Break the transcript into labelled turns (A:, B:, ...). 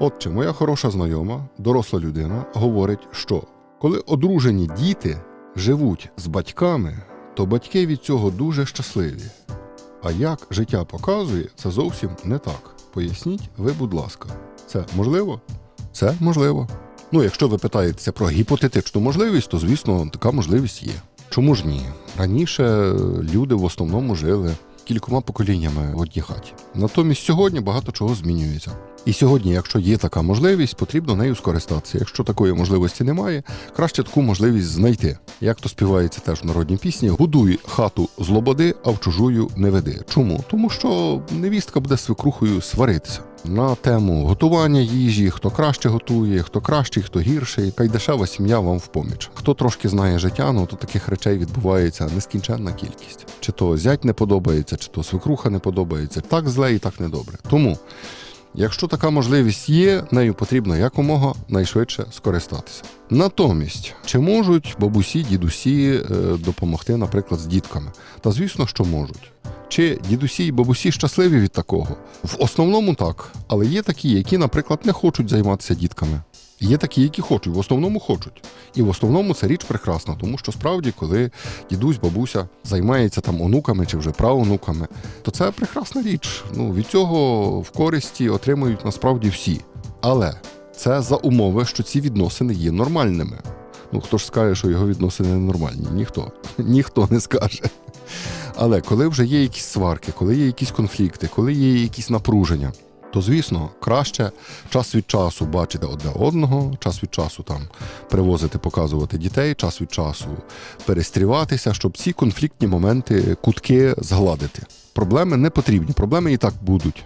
A: Отже, моя хороша знайома, доросла людина, говорить, що коли одружені діти живуть з батьками, то батьки від цього дуже щасливі. А як життя показує, це зовсім не так. Поясніть ви, будь ласка, це можливо? Це можливо. Ну, якщо ви питаєтеся про гіпотетичну можливість, то звісно така можливість є. Чому ж ні? Раніше люди в основному жили кількома поколіннями в хаті. Натомість сьогодні багато чого змінюється. І сьогодні, якщо є така можливість, потрібно нею скористатися. Якщо такої можливості немає, краще таку можливість знайти. Як то співається теж в народній пісні: будуй хату з лободи, а в чужую не веди. Чому? Тому що невістка буде свекрухою сваритися на тему готування їжі, хто краще готує, хто кращий, хто гірший. Яка й дешева сім'я вам в поміч. Хто трошки знає життя, ну то таких речей відбувається нескінченна кількість. Чи то зять не подобається, чи то свекруха не подобається. Так зле і так недобре. Тому. Якщо така можливість є, нею потрібно якомога найшвидше скористатися. Натомість, чи можуть бабусі, дідусі е, допомогти, наприклад, з дітками? Та звісно, що можуть. Чи дідусі і бабусі щасливі від такого? В основному так, але є такі, які, наприклад, не хочуть займатися дітками. Є такі, які хочуть, в основному хочуть. І в основному це річ прекрасна, тому що справді, коли дідусь, бабуся займається там онуками чи вже праонуками, то це прекрасна річ. Ну від цього в користі отримують насправді всі. Але це за умови, що ці відносини є нормальними. Ну хто ж скаже, що його відносини ненормальні? Ніхто. Ніхто не скаже. Але коли вже є якісь сварки, коли є якісь конфлікти, коли є якісь напруження, то звісно краще час від часу бачити одне одного, час від часу там привозити, показувати дітей, час від часу перестріватися, щоб ці конфліктні моменти, кутки згладити. Проблеми не потрібні, проблеми і так будуть.